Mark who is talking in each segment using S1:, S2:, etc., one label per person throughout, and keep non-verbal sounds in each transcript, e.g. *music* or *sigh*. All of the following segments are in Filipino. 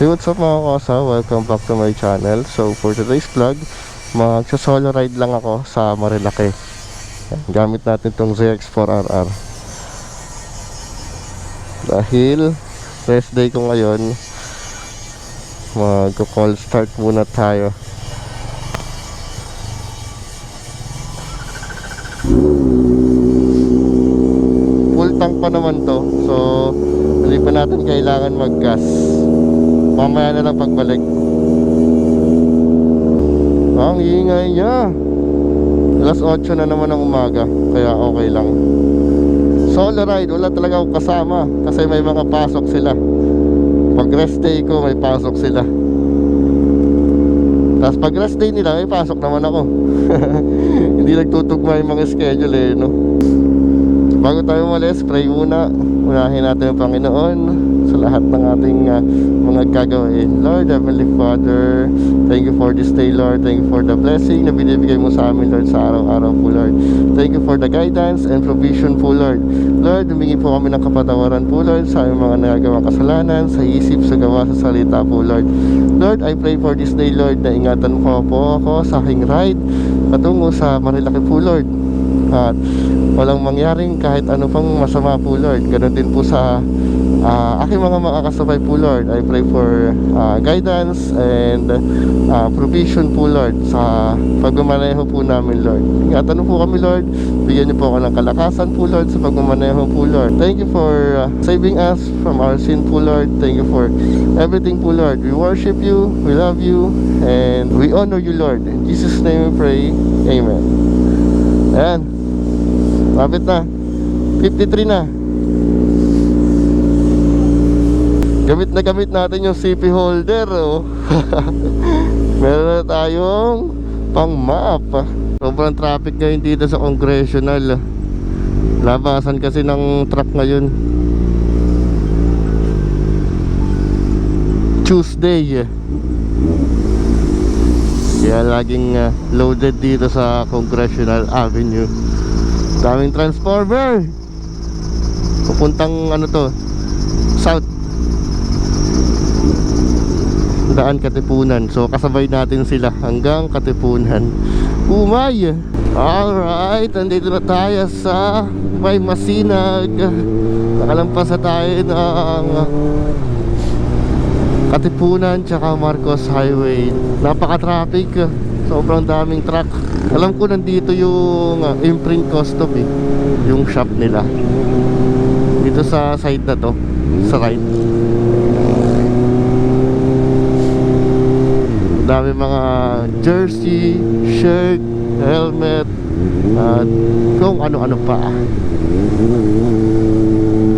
S1: Hey, what's up mga kosa? Welcome back to my channel. So, for today's vlog, magsa-solo ride lang ako sa Marilake. Gamit natin tong ZX4RR. Dahil, rest day ko ngayon, mag-call start muna tayo. Full tank pa naman to. So, hindi pa natin kailangan mag-gas. Mamaya na lang pagbalik. Ang ingay niya. Alas 8 na naman ng umaga. Kaya okay lang. Solo ride. Wala talaga akong kasama. Kasi may mga pasok sila. Pag rest day ko, may pasok sila. Tapos pag rest day nila, may pasok naman ako. *laughs* Hindi nagtutugma yung mga schedule eh, no? Bago tayo umalis, pray muna. Unahin natin ang Panginoon sa lahat ng ating uh, mga gagawin. Lord, Heavenly Father, thank you for this day, Lord. Thank you for the blessing na binibigay mo sa amin, Lord, sa araw-araw po, Lord. Thank you for the guidance and provision po, Lord. Lord, humingi po kami ng kapatawaran po, Lord, sa aming mga nagagawang kasalanan, sa isip, sa gawa, sa salita po, Lord. Lord, I pray for this day, Lord, na ingatan mo po ako sa aking ride patungo sa Marilaki po, Lord. At walang mangyaring kahit ano pang masama po Lord Ganon din po sa ah, aking mga makakasabay po Lord I pray for ah, guidance and ah, provision po Lord sa pagmamaneho po namin Lord. Ingatan po kami Lord Bigyan niyo po ako ng kalakasan po Lord sa pagmamaneho po Lord. Thank you for ah, saving us from our sin po Lord. Thank you for everything po Lord. We worship you, we love you and we honor you Lord. In Jesus name we pray. Amen. Ayan. Lapit na. 53 na. Gamit na gamit natin yung CP holder. Oh. *laughs* Meron na tayong pang map. Sobrang traffic ngayon dito sa Congressional. Labasan kasi ng truck ngayon. Tuesday. Kaya laging uh, loaded dito sa Congressional Avenue. Daming transformer. Pupuntang ano to? South. Daan Katipunan. So kasabay natin sila hanggang Katipunan. Umay. Alright, nandito na tayo sa May Masinag. Nakalampas na tayo ng Katipunan tsaka Marcos Highway. Napaka-traffic. Sobrang daming truck. Alam ko nandito yung uh, imprint custom eh. Yung shop nila. Dito sa side na to. Sa right. Dami mga jersey, shirt, helmet, at kung ano-ano pa.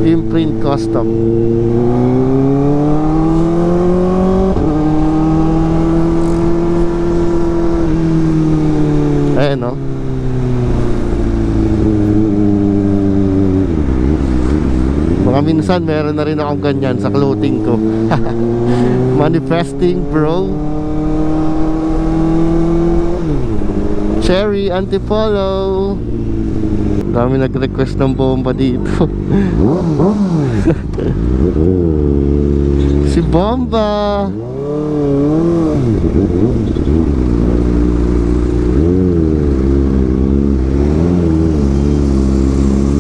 S1: Imprint custom. Ayan no Mga minsan meron na rin akong ganyan sa clothing ko *laughs* Manifesting bro Cherry Antipolo Dami nag-request ng bomba dito. *laughs* Si Bomba!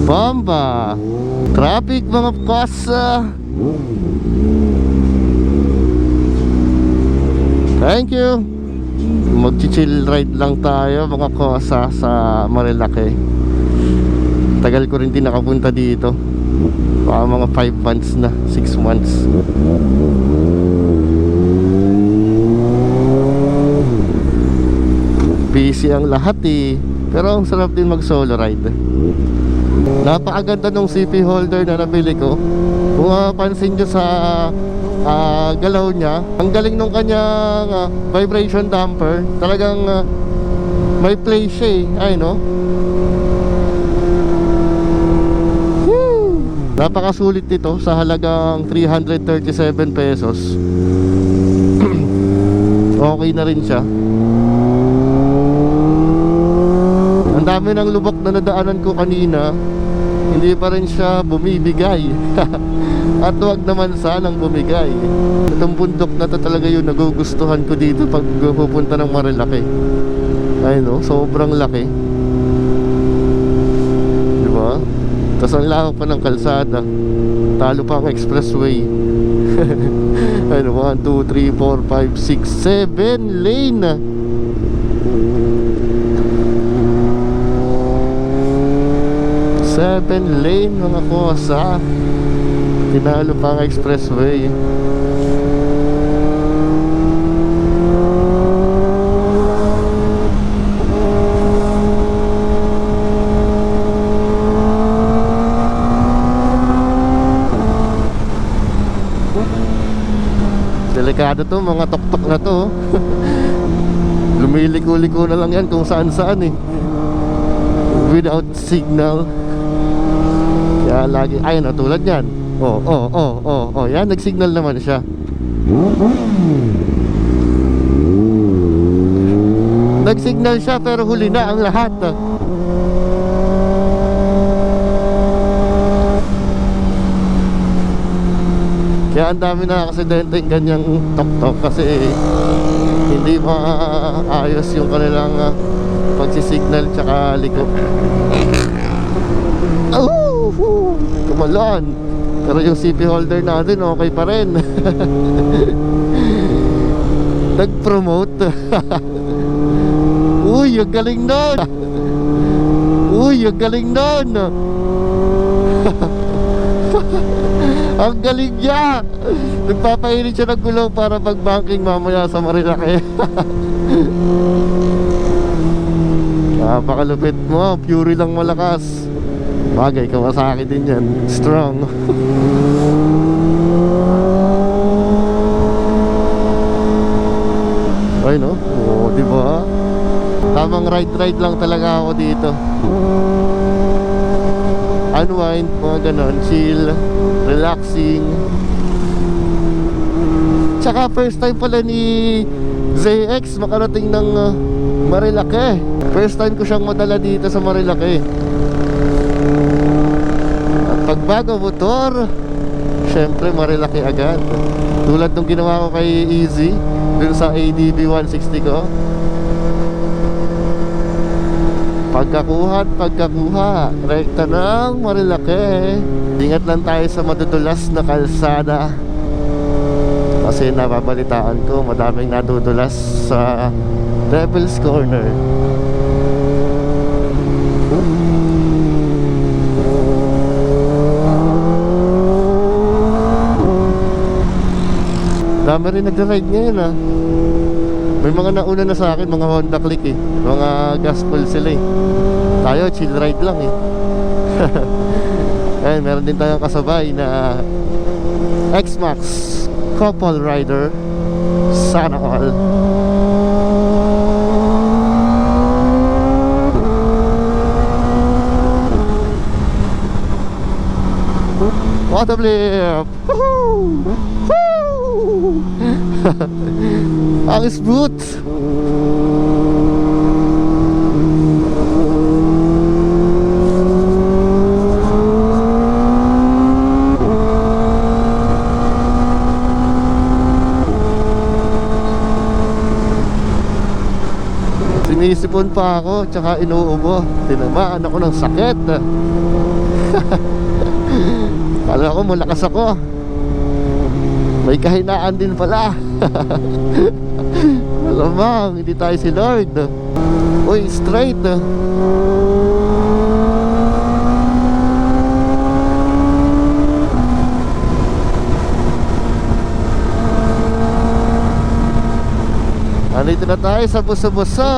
S1: Bomba! Traffic mga kasa Thank you Mag-chill ride lang tayo mga kosa sa Marilake. Tagal ko rin din nakapunta dito. Baka mga 5 months na 6 months. Busy ang lahat eh. Pero ang sarap din mag solo ride. Napakaganda ng CP holder na nabili ko. Kung mapapansin nyo sa ah, galaw niya. Ang galing nung kanyang ah, vibration damper. Talagang ah, may play siya eh. Ay no? Woo! Napakasulit nito sa halagang 337 pesos. *clears throat* Okay na rin siya. Ang dami ng lubak na nadaanan ko kanina hindi pa rin siya bumibigay. *laughs* At wag naman sanang bumigay. Itong bundok na to talaga yung nagugustuhan ko dito pag pupunta ng Marilaki. Ayun no, sobrang laki. Di ba? Tapos ang lawak pa ng kalsada. Talo pa ang expressway. Ayun, 1, 2, 3, 4, 5, 6, 7 lane Seven lane mga kosa Tinalo pa ang expressway? Delikado to mga tuktok na to. *laughs* Lumiliko-liko na lang yan kung saan saan eh. Without signal Kaya lagi, ayun oh, tulad yan Oh, oh, oh, oh, oh, yan, nag-signal naman siya Nag-signal siya pero huli na ang lahat ah. Kaya ang dami na aksidente yung ganyang tok-tok kasi hindi maayos yung kanilang uh, pagsisignal tsaka liko. Oh, kumalon. Pero yung CP holder natin okay pa rin. *laughs* Nag-promote. *laughs* Uy, ang galing nun. *laughs* Uy, ang galing nun. Ang galing niya! Nagpapainit siya ng gulong para pag-banking mamaya sa Marilaki. Napakalupit mo, Fury lang malakas. Bagay, Kawasaki din yan. Strong. *laughs* Ay no? Oo, di ba? Tamang ride-ride lang talaga ako dito unwind, mga ganon, chill, relaxing. Tsaka first time pala ni ZX makarating ng uh, Marilake. First time ko siyang madala dito sa Marilake. Pagbago motor, syempre Marilake agad. Tulad nung ginawa ko kay Easy, dun sa ADB 160 ko. Pagkakuha at pagkakuha Rekta ng Marilake Ingat lang tayo sa madudulas na kalsada. Kasi nababalitaan ko Madaming nadudulas sa Devil's Corner Dami rin nag-ride ngayon ah may mga nauna na sa akin, mga Honda Click eh. Mga gospel sila eh. Tayo, chill ride lang eh. Ayan, *laughs* meron din tayong kasabay na X-Max Couple Rider. Sana all. What a blip! Woohoo! Ang smooth! Sinisipon pa ako, tsaka inuubo. Tinamaan ako ng sakit. *laughs* Kala ko malakas ako. May kahinaan din pala. *laughs* Malamang, hindi tayo si Lord. Uy, straight. Andito na tayo sa buso-buso.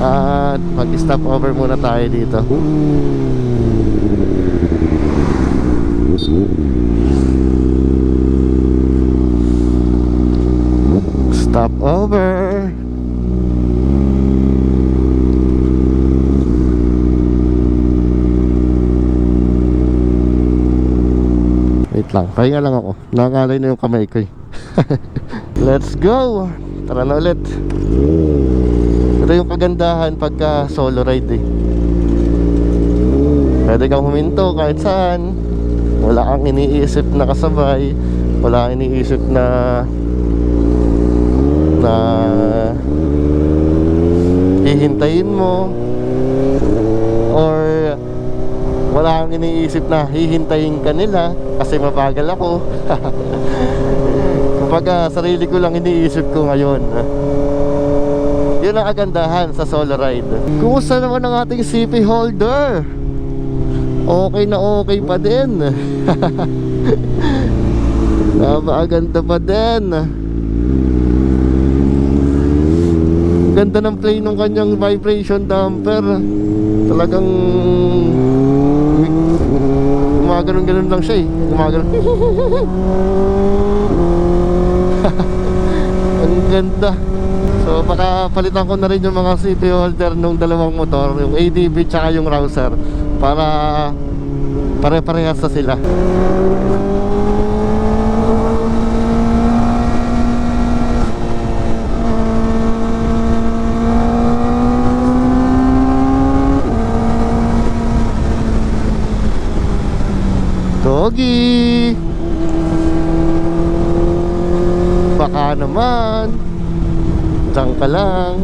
S1: At mag-stop over muna tayo dito. Stop over. Wait lang, pahinga lang ako. Nakalay na yung kamay ko eh. *laughs* Let's go! Tara na ulit. Ito yung kagandahan pagka solo ride eh. Pwede kang huminto kahit saan. Wala kang iniisip na kasabay. Wala kang iniisip na na hihintayin mo or wala kang iniisip na hihintayin ka nila kasi mabagal ako. *laughs* Kumbaga sarili ko lang iniisip ko ngayon. Yun ang kagandahan sa solo ride. Kumusta naman ang ating CP holder. Okay na okay pa din. *laughs* Napakaganda pa din ganda ng play ng kanyang vibration damper. Talagang gumaganon ganon lang siya eh. Gumaganon. *laughs* Ang ganda. So baka palitan ko na rin yung mga city holder nung dalawang motor yung ADB tsaka yung Rouser para pare-parehas na sila Doggy! Baka naman Diyan ka lang!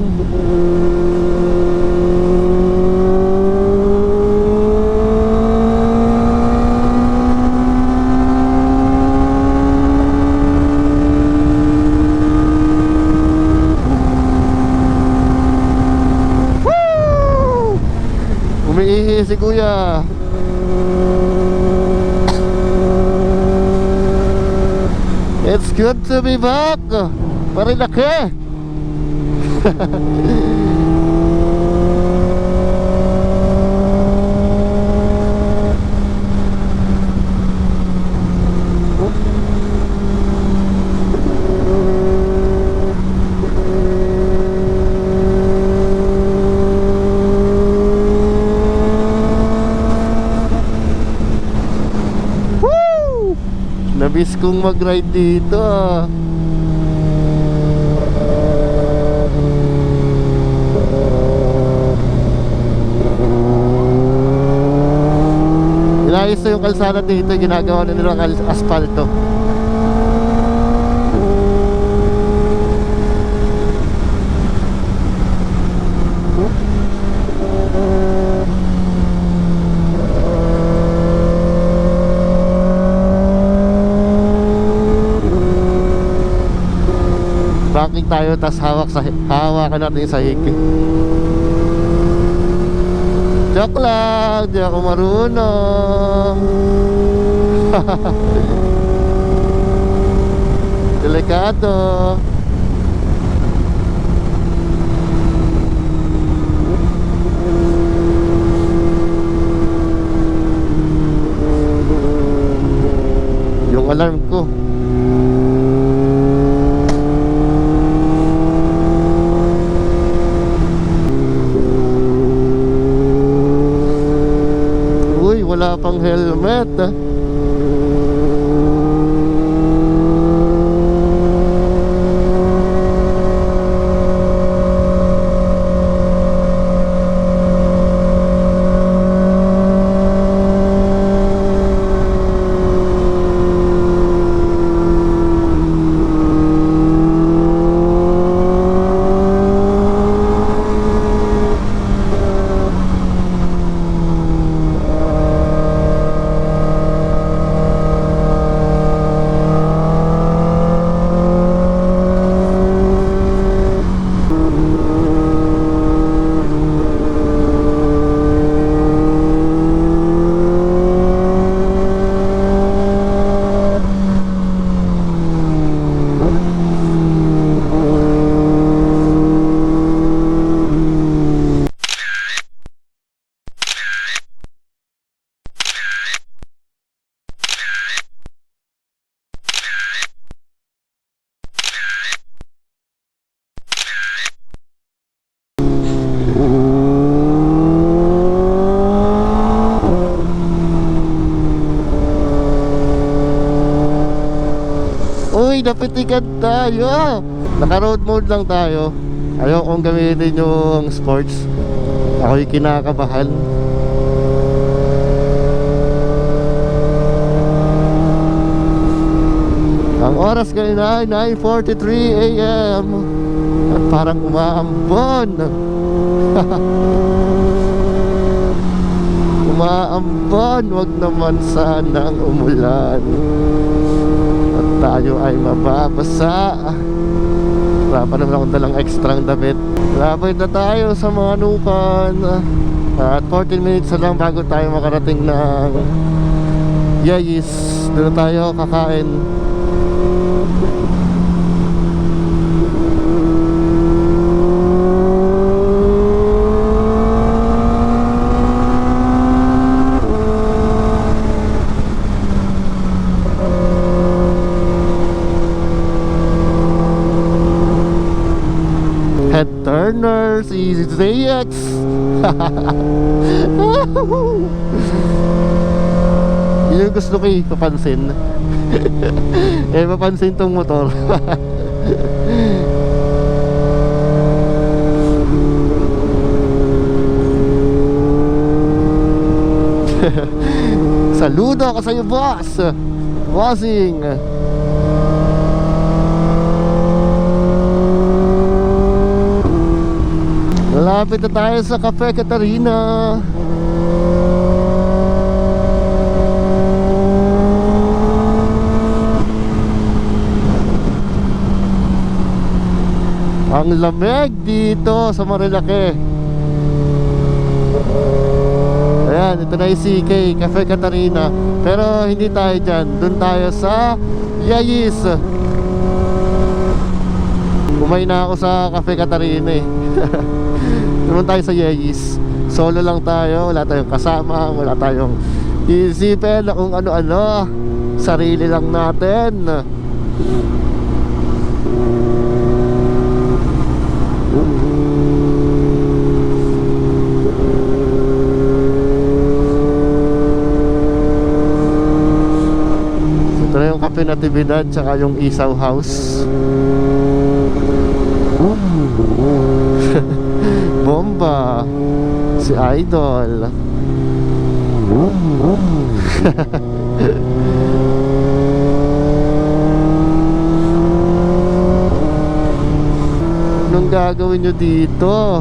S1: Umiihi si kuya It's good to be back. Marilaki. *laughs* Woo! Nabis kong mag-ride dito ah. Inayos na yung kalsada dito, ginagawa na nilang al- asfalto. Backing tayo, tas hawak sa hawakan natin yung sahig. Joke lang, di ako marunong. *laughs* Delikado. Yung alarm ko. Uy, wala pang helmet napitikan tayo. Naka road mode lang tayo. Ayaw kong gamitin yung sports. Ako'y kinakabahan. Ang oras ngayon ay 9.43 a.m at parang umaambon. *laughs* Umaambon. Wag naman sana sanang umulan. Tayo ay mababasa. Wala pa naman akong dalang extrang damit. Labay na tayo sa mga nukan. At 14 minutes na lang bago tayo makarating ng Yayis. Doon tayo kakain. Turners, easy ZX. *laughs* Yun gusto ko eh, *laughs* eh, papansin tong motor. *laughs* Saludo ako sa'yo, boss! Bossing! Malapit na tayo sa Cafe Catarina. Ang lamig dito sa Marilake. Ayan, ito na yung CK, Cafe Catarina. Pero hindi tayo dyan. Doon tayo sa Yayis. Umay na ako sa Cafe Catarina eh. *laughs* Naman tayo sa Yayis. Solo lang tayo, wala tayong kasama, wala tayong isipin na kung ano-ano. Sarili lang natin. Ito na yung Natividad tsaka yung Isaw House. Bomba Si Idol. *laughs* Anong gagawin nyo dito?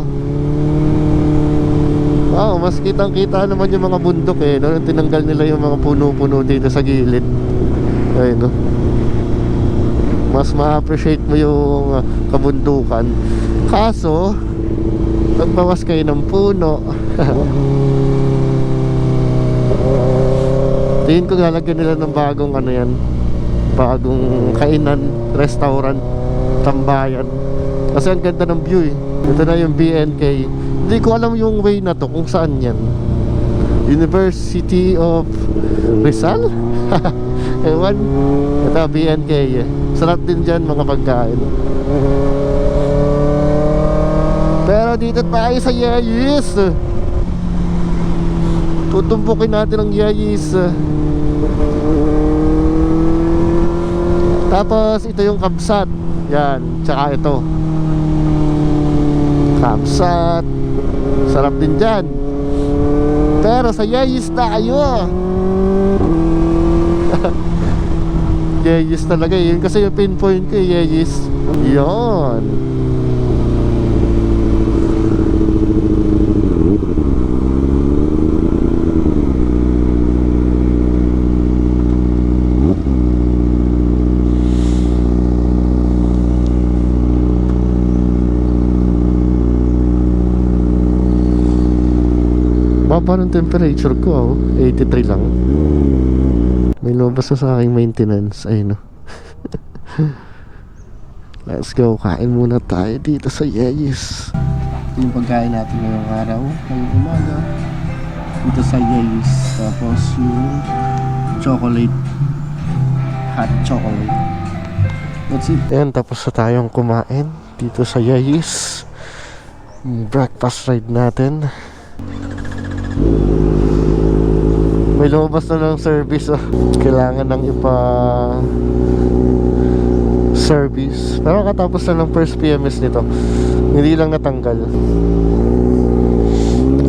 S1: Wow, mas kitang kita naman yung mga bundok eh no? Tinanggal nila yung mga puno-puno dito sa gilid. Ayun no? Mas ma-appreciate mo yung uh, kabundukan. Kaso Pagbawas kayo ng puno. *laughs* Tingin ko lalagyan nila ng bagong ano yan. Bagong kainan, restaurant, tambayan. Kasi ang ganda ng view eh. Ito na yung BNK Hindi ko alam yung way na to kung saan yan. University of Rizal? *laughs* Ewan. Ito BNK eh. Sarap din dyan mga pagkain dito tayo sa Yayis. Tutumpukin natin ang Yayis. Tapos ito yung Kabsat Yan, tsaka ito. Kabsat Sarap din dyan. Pero sa Yayis tayo *laughs* Yayis talaga yun Kasi yung pinpoint ko Yayis. Yon Baba ng temperature ko, oh. 83 lang. May lumabas na sa aking maintenance. Ayun, oh. *laughs* Let's go. Kain muna tayo dito sa Yeyes. Yung pagkain natin ngayong araw, ngayong umaga. Dito sa Yeyes. Tapos yung chocolate. Hot chocolate. That's it. Ayan, tapos na tayong kumain dito sa Yeyes. Breakfast ride natin. May lumabas na ng service oh. Kailangan nang ipa service. Pero katapos na ng first PMS nito Hindi lang natanggal.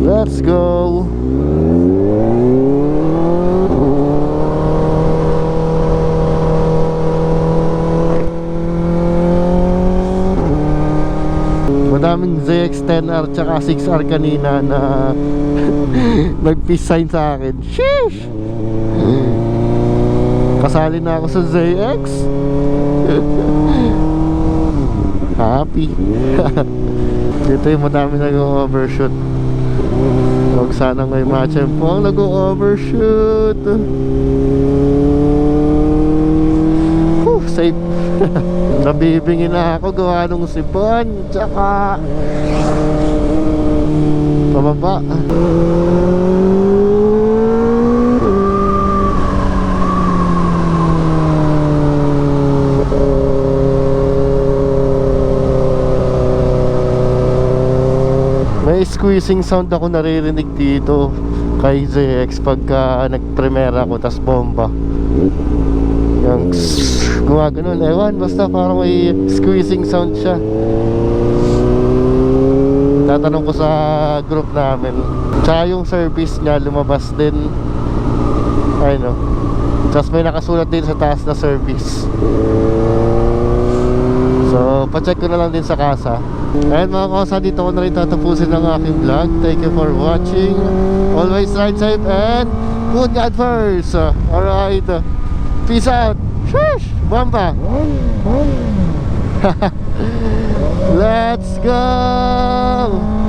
S1: Let's go naming ZX-10R tsaka 6R kanina na *laughs* nag-peace sign sa akin. Sheesh! Kasali na ako sa ZX. *laughs* Happy. *laughs* Dito yung madami nag-overshoot. Huwag sana may matchen po ang nag-overshoot. Whew, *laughs* safe. Nabibingi na ako gawa nung sipon. Tsaka pababa. May squeezing sound ako naririnig dito kay ZX pagka nagpremera ako tas bomba. Yung gumaganon, ewan, basta parang may squeezing sound siya. Tatanong ko sa group namin. Tsaka yung service niya lumabas din. Ay no. Tapos may nakasulat din sa taas na service. So, pacheck ko na lang din sa kasa. Ayun mga kasa, dito ko na rin tatapusin ang aking vlog. Thank you for watching. Always ride safe and put God first. Alright. Peace out. Shush! Bamba! *laughs* Let's go!